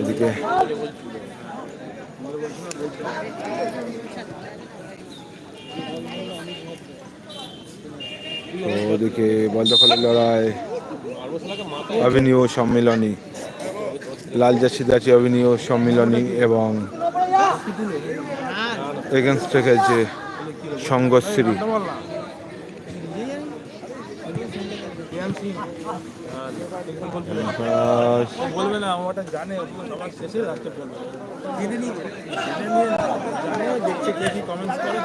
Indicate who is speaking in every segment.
Speaker 1: এদিকে। ওদিকে বল দখলের লড়াই, অভিনীয় সম্মিলনী, লাল জার্সিতে আছে অভিনীয় সম্মিলনী এবং এগেনস্টে খেলছে সঙ্গশ্রী
Speaker 2: বলবে না আমারটা জানে সবার শেষে লাস্টে বলবে জেনে নিয়ে জানে দেখছে কে কি কমেন্টস করে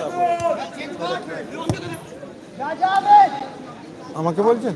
Speaker 1: আমাকে বলছেন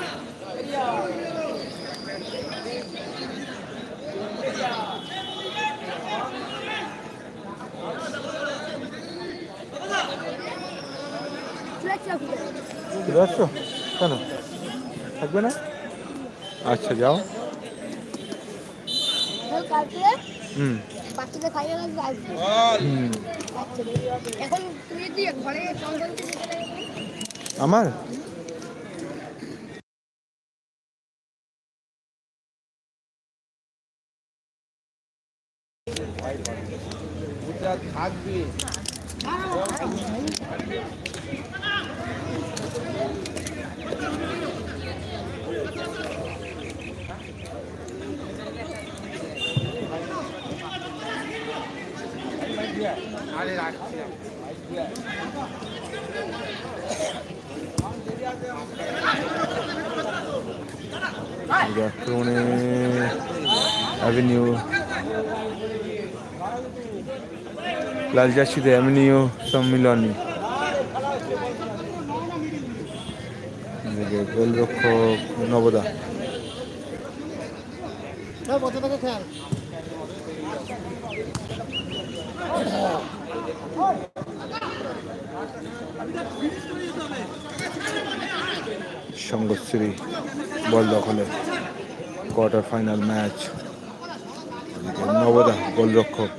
Speaker 1: চলে আসছো কেন? থাকবে না? আচ্ছা যাও।
Speaker 3: কালকে
Speaker 1: হুম।
Speaker 3: বাচ্চাদের খাইয়ে লাগবে আসবে
Speaker 1: হুম।
Speaker 3: এখন তুমি যদি ঘরে চন্দন থেকে
Speaker 1: আক্রমণে অ্যাভিনিউ লাল জার্সিতে অ্যাভিনিউ সম্মিলনী এদিকে গোলরক্ষক নবদা সঙ্গশ্রী বল দখলে কোয়ার্টার ফাইনাল ম্যাচ। নবদা গোলরক্ষক।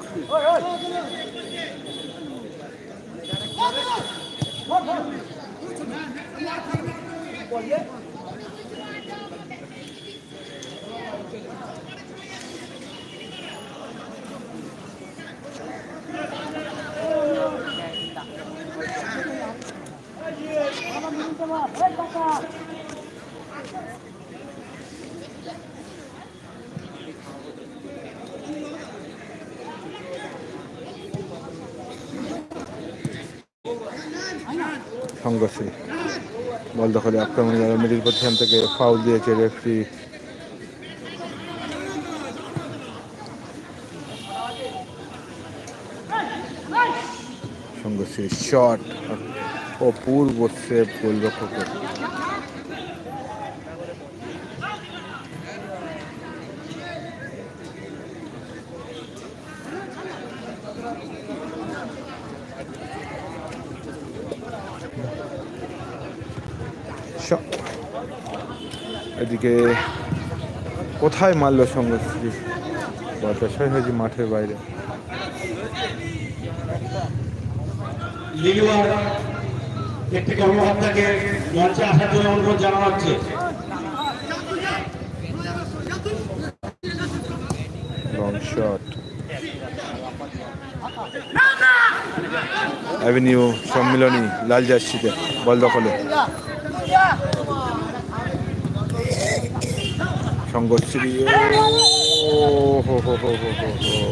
Speaker 1: সংঘর্ষে বল দখলে আক্রমণ মিডিল পজিশন থেকে ফাউল দিয়েছে রেফরি। সংঘর্ষে শট অপূর্ব সেভ গোলরক্ষকের এদিকে কোথায় মারলো বলটা ছয় হয়েছে মাঠের বাইরে।
Speaker 4: একটি কর্মকর্তাকে মঞ্চে আসার জন্য অনুরোধ জানানো হচ্ছে
Speaker 1: লং শট অ্যাভিনিউ সম্মিলনী লাল জার্সিতে বল দখলে। ও হো হো হো হো হো হো।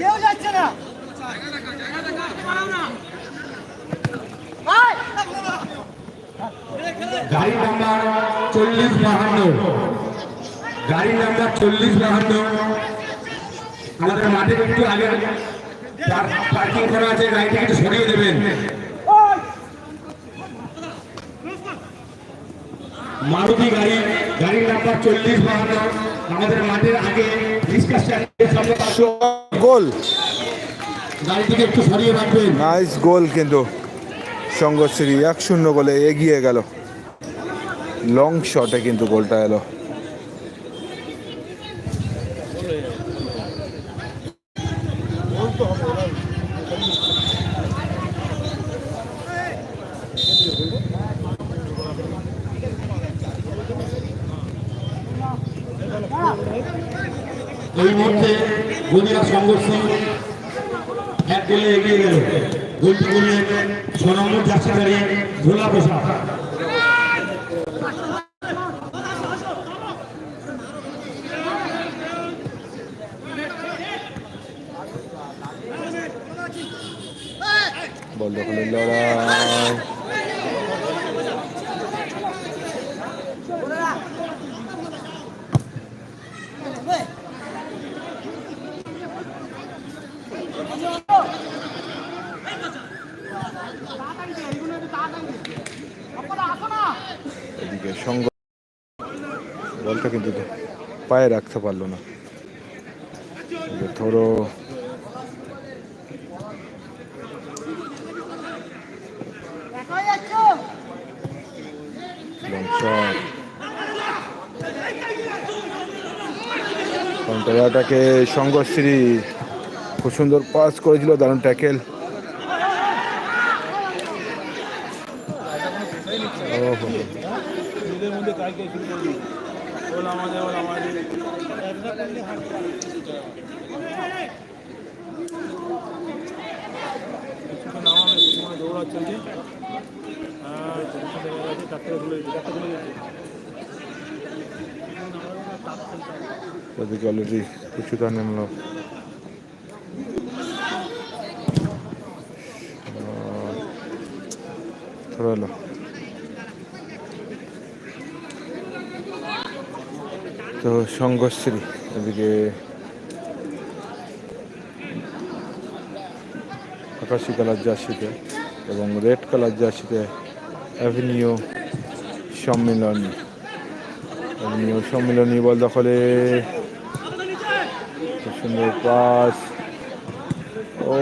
Speaker 3: কেউ যাচ্ছে না।
Speaker 4: গাড়ি নাম্বার চল্লিশ বাহান্ন। গাড়ি নাম্বার চল্লিশ বাহান্ন। আমাদের মাঠে একটু আগে পার্কিং করা আছে গাড়িটা একটু সরিয়ে দেবেন। মারুতি গাড়ি গাড়ি নাম্বার চল্লিশ বাহান্ন। আমাদের মাঠের আগে ডিসকাস
Speaker 1: গোল। নাইস গোল কিন্তু সঙ্গশ্রী এক শূন্য গোলে এগিয়ে গেল। লং শটে কিন্তু গোলটা এলো
Speaker 4: এই মুহূর্তে গদিয়া সংঘর্ষ এক গোলে এগিয়ে গেল গোলটি করলেন ছ জার্সি দাঁড়িয়ে ভোলা প্রসাদ
Speaker 1: বল দখলের লড়াই সঙ্গ বলটা কিন্তু পায়ে রাখতে পারল না। ধরো অ্যাটাকে সঙ্গশ্রী খুব সুন্দর পাস করেছিল দারুণ ট্যাকেল। ওহো।
Speaker 2: কালকে শুরু করবি ওল আমাদের ওল আমাদের। কিছুক্ষণ নামাবে কিছুক্ষণ দৌড়া চলছে আর কিছুক্ষণ দেখা গেছে চারটে খুলে গেছে চারটে খুলে গেছে।
Speaker 1: ওদিকে অলরেডি তো সঙ্গশ্রী এদিকে আকাশি কালার জার্সিতে এবং রেড কালার জার্সিতে avenue Sammilani. Avenue Sammilani ball দখলে। খুব সুন্দর পাস। ও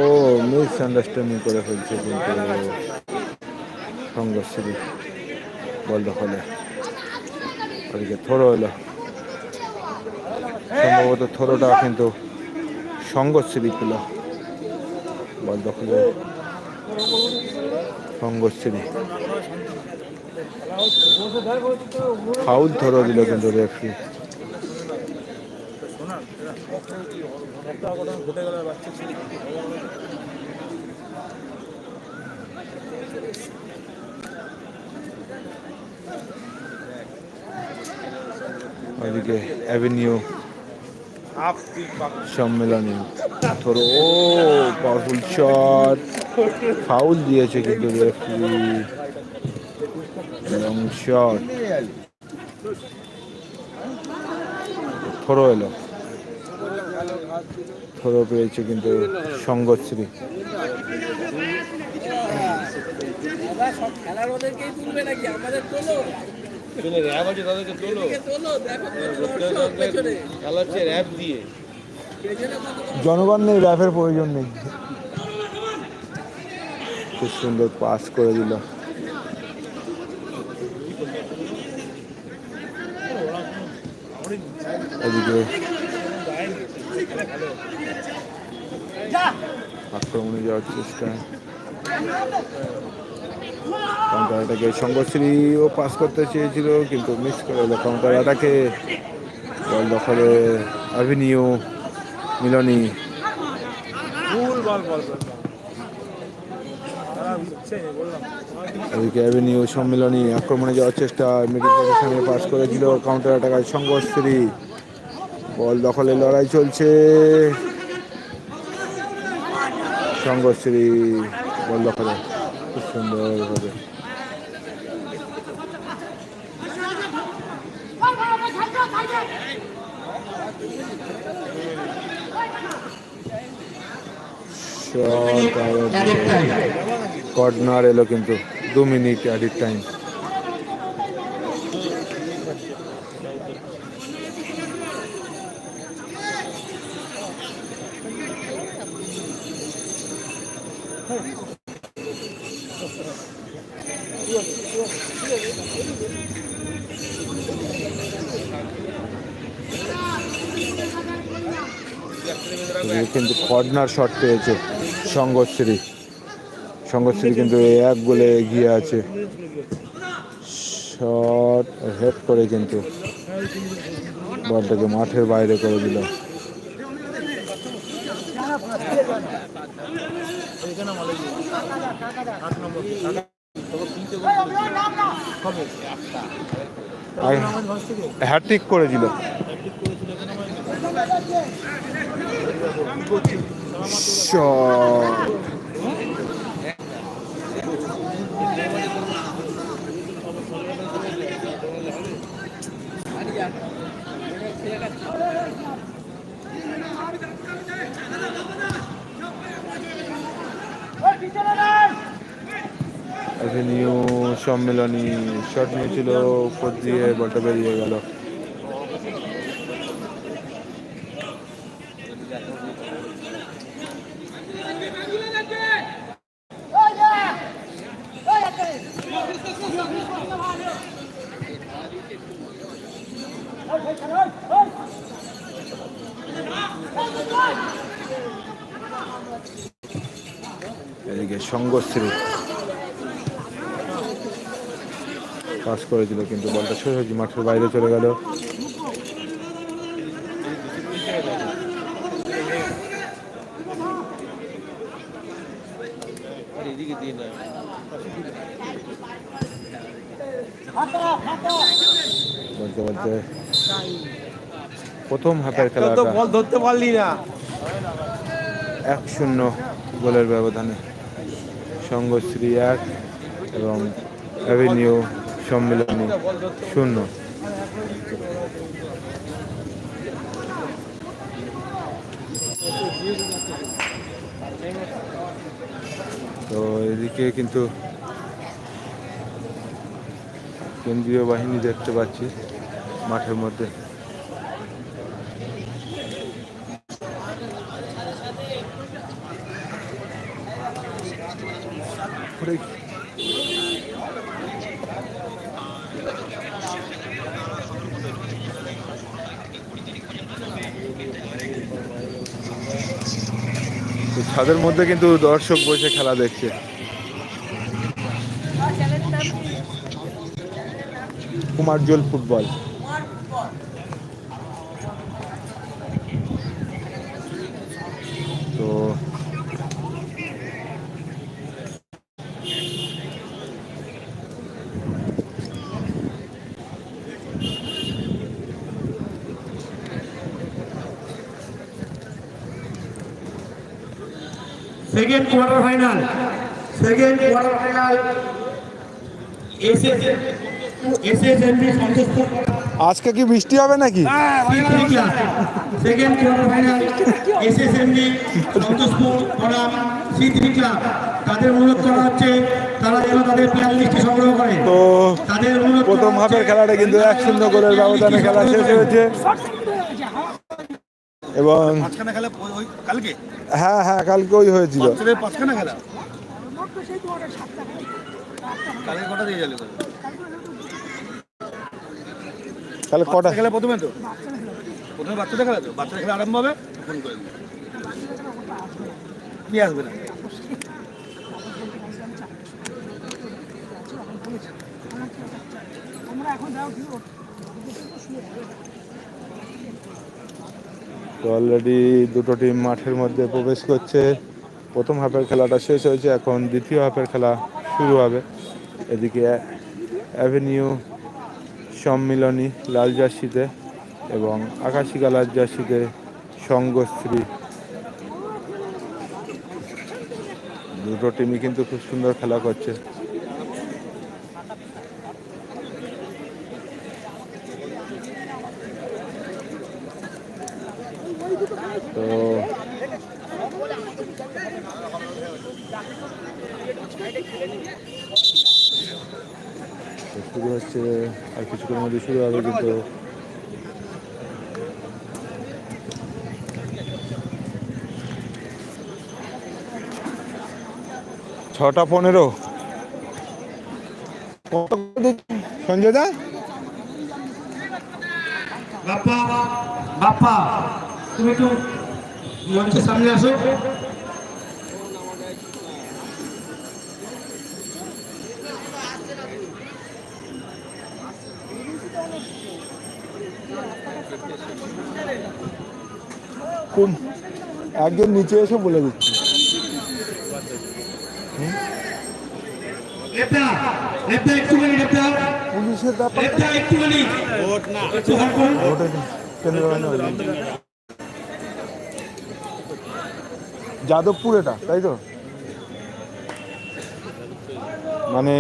Speaker 1: মিস আন্ডারস্ট্যান্ডিং করে ফেলছে কিন্তু সংঘর্ষী বল দখলে। ওদিকে থ্রো এলো। সম্ভবত থ্রোটা কিন্তু সংঘর্ষী পেল বল দখলে সংঘর্ষী ফাউল ধরো দিল কিন্তু রেফারি। ওইদিকে অ্যাভিনিউ সম্মেলনী। ধরো, ও পাওয়ারফুল শট ফাউল দিয়েছে কিন্তু রেফারি লং শট থরো এলো। থরো পেয়েছে কিন্তু সঙ্গশ্রী।
Speaker 5: খেলার ওদেরকেই তুলবে নাকি? আমাদের তোলো।
Speaker 2: র্যাব আছে তাদেরকে তোলো। র্যাব দিয়ে।
Speaker 1: জনগণ নেই র্যাফের প্রয়োজন নেই। খুব সুন্দর পাস করে দিল। এদিকে। আক্রমণে যাওয়ার চেষ্টা। কাউন্টার অ্যাটাকে পাস করতে চেয়েছিল কিন্তু মিস করে এলো কাউন্টার অ্যাটাকে বল দখলে অ্যাভিনিউ মিলনী এদিকে অ্যাভিনিউ সম্মিলনী আক্রমণে যাওয়ার চেষ্টা মিডিল পজিশনে পাস করেছিল কাউন্টার অ্যাটাকার সঙ্গশ্রী বল দখলে লড়াই চলছে। সঙ্গশ্রী বল দখলে। খুব সুন্দরভাবে কর্নার এলো কিন্তু দু মিনিট অ্যাডিট টাইম কিন্তু কর্নার শট পেয়েছে সঙ্গশ্রী। সঙ্গশ্রী কিন্তু এক গোলে এগিয়ে আছে। শট হেড করে কিন্তু। বলটাকে মাঠের বাইরে করে দিল। হ্যাট্রিক করেছিল
Speaker 2: প্র্যাকটিস করেছিল এখানে আমার
Speaker 1: শট এভিনিউ সম্মেলনী শট নিয়েছিল উপর দিয়ে বলটা বেরিয়ে গেল। এদিকে সঙ্গশ্রী পাস করেছিল কিন্তু বলটা সোজাসুজি মাঠের বাইরে চলে গেল। বলতে বলতে প্রথম হাতের খেলাটা।
Speaker 2: বল ধরতে পারলি না।
Speaker 1: এক শূন্য গোলের ব্যবধানে। সঙ্গশ্রী এক এবং অ্যাভিনিউ সম্মিলনী শূন্য। তো এদিকে কিন্তু কেন্দ্রীয় বাহিনী দেখতে পাচ্ছি মাঠের মধ্যে। তো ছাদের মধ্যে কিন্তু দর্শক বসে খেলা দেখছে। কুমারজল ফুটবল। তো
Speaker 4: second quarter final second quarter final
Speaker 1: আজকে কি বৃষ্টি হবে নাকি?
Speaker 4: Second quarter final SSNB Santoshpur বনাম সি থ্রি ক্লাব তাদের অনুরোধ করা হচ্ছে তারা যেন তাদের প্লেয়ার লিস্টে সংগ্রহ করে।
Speaker 1: তো
Speaker 4: তাদের অনুরোধ
Speaker 1: প্রথম হাফের খেলাটা কিন্তু এক শূন্য গোলের ব্যবধানে খেলা শেষ হয়েছে। এবং হ্যাঁ হ্যাঁ কালকে ওই হয়েছিল। তাহলে কটা?
Speaker 2: খেলে প্রথমে তো? প্রথমে বাচ্চাটা খেলা তো? বাচ্চা খেলে আরম্ভ হবে? ফোন করে আসবে না?
Speaker 1: আমরা এখন যাও তো অলরেডি দুটো টিম মাঠের মধ্যে প্রবেশ করছে। প্রথম হাফের খেলাটা শেষ হয়েছে, এখন দ্বিতীয় হাফের খেলা শুরু হবে। এদিকে অ্যাভিনিউ সম্মিলনী, লাল জার্সিতে এবং আকাশিকা লাল জার্সিতে সঙ্গশ্রী। দুটো টিমই কিন্তু খুব সুন্দর খেলা করছে তো তো শুরু হচ্ছে আর কিছুক্ষণের মধ্যে শুরু হবে কিন্তু ছটা পনেরো। সঞ্জয় দা
Speaker 4: বাপ্পা বাপ্পা, তুমি একটু মঞ্চের সামনে আসো।
Speaker 1: খুব একজন নিচে এসে বলে দিচ্ছি। পুলিশের ব্যাপার। যাদবপুর এটা তাই তো? মানে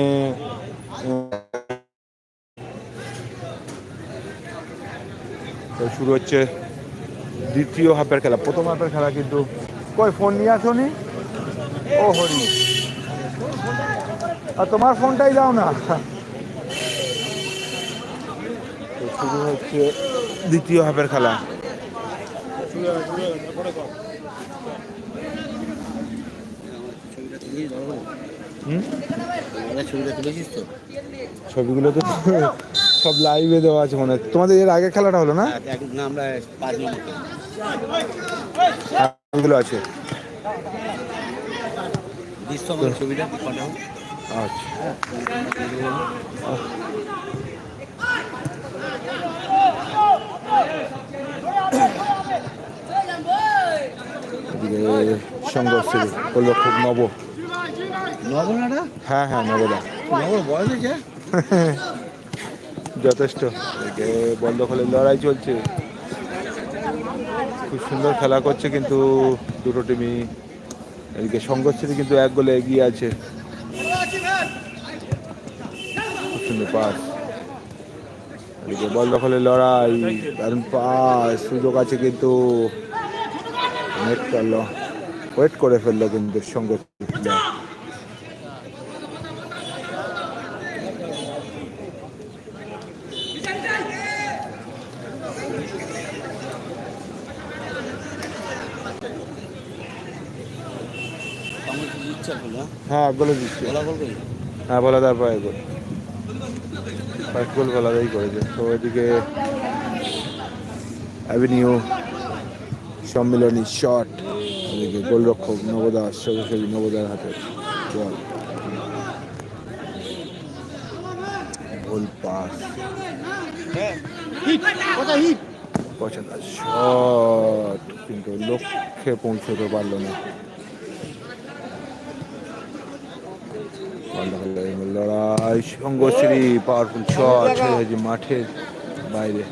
Speaker 1: তো শুরু হচ্ছে। দ্বিতীয় হাফের খেলা, প্রথম হাফের খেলা কিন্তু কই ফোন নিয়ে আসোনি ও হরি। আর তোমার ফোনটাই দাও না। শুরু হচ্ছে দ্বিতীয় হাফের খেলা। ছবিগুলো তো সব লাইভে দেওয়া আছে মনে তোমাদের এর আগে খেলাটা হলো না?
Speaker 6: না আমরা পাঁচ
Speaker 1: আছে।
Speaker 6: ছবিটা
Speaker 1: আচ্ছা করল খুব নব। হ্যাঁ হ্যাঁ
Speaker 6: বয়স
Speaker 1: যথেষ্ট। বন্ধ বল দখলের লড়াই চলছে। খুব সুন্দর খেলা করছে কিন্তু দুটো টিমই এদিকে সংঘর্ষে কিন্তু এক গোলে এগিয়ে আছে। খুব সুন্দর পাস এদিকে বল দখলের লড়াই পাস সুযোগ আছে কিন্তু। ওয়েট করে ফেলল কিন্তু সংঘর্ষ। হ্যাঁ গোলে দিচ্ছে।
Speaker 6: বলা করবে
Speaker 1: হ্যাঁ বলাদার পায়ে গোল। ফার্স্ট গোল বলাদাই করেছে। তো ওইদিকে অ্যাভিনিউ সম্মিলনী শট ওদিকে গোলরক্ষক নবদাস সরাসরি নবদার হাতে বল গোল পাস পছন্দ শট কিন্তু লক্ষ্যে পৌঁছতে পারল না। লড়াই সঙ্গশ্রী পাওয়ারফুল শট মাঠের বাইরে।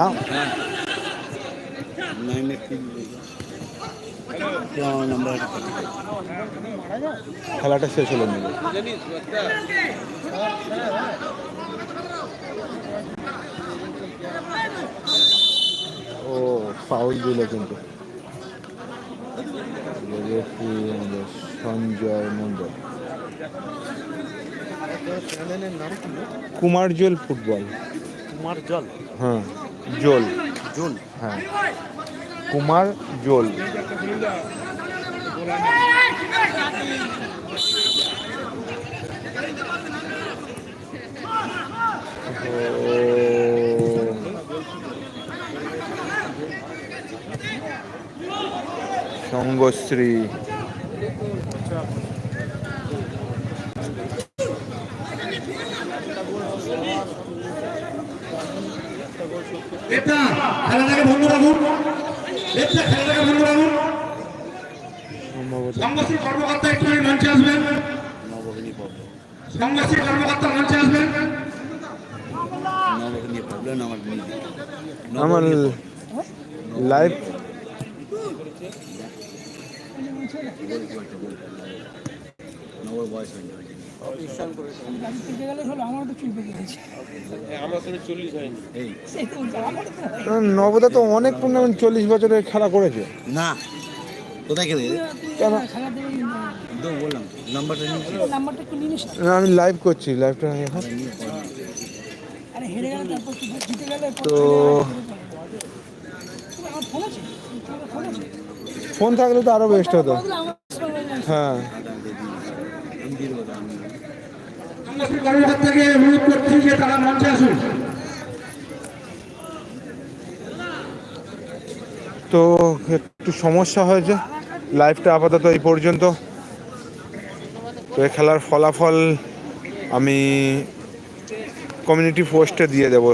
Speaker 1: না খেলাটা শেষ হলো
Speaker 5: মিলে
Speaker 1: ও ফাউল দিল কিন্তু। সঞ্জয় মন্ডল কুমার জল ফুটবল।
Speaker 6: কুমার জল
Speaker 1: হ্যাঁ। জল।
Speaker 6: জুন
Speaker 1: হ্যাঁ। কুমার জল। সঙ্গশ্রী।
Speaker 4: খেলাটাকে বন্ধ রাখুন। এটা খেলাটাকে বন্ধ রাখুন। সংঘশ্রী কর্মকর্তা একটু মঞ্চে আসবেন।
Speaker 6: প্রবলেম
Speaker 4: কর্মকর্তা মঞ্চে আসবেন।
Speaker 6: আমার
Speaker 1: লাইভ
Speaker 6: নবর বয়স হয়নি।
Speaker 1: নবদা তো অনেক টুর্নামেন্ট চল্লিশ বছরের খেলা করেছে।
Speaker 6: না কোথায় খেলে বললাম নাম্বারটা
Speaker 3: না।
Speaker 1: আমি লাইভ করছি লাইভটা এখন। তো
Speaker 3: ফোন
Speaker 1: থাকলে তো আরও বেস্ট হতো। হ্যাঁ
Speaker 6: আমি দিয়ে দেবো আমি
Speaker 4: সংঘশ্রী কর্মকর্তাকে অনুরোধ করছি যে তারা মঞ্চে আসুন।
Speaker 1: তো একটু সমস্যা হয়েছে লাইফটা আপাতত এই পর্যন্ত। তো খেলার ফলাফল আমি কমিউনিটি পোস্টে দিয়ে দেবো।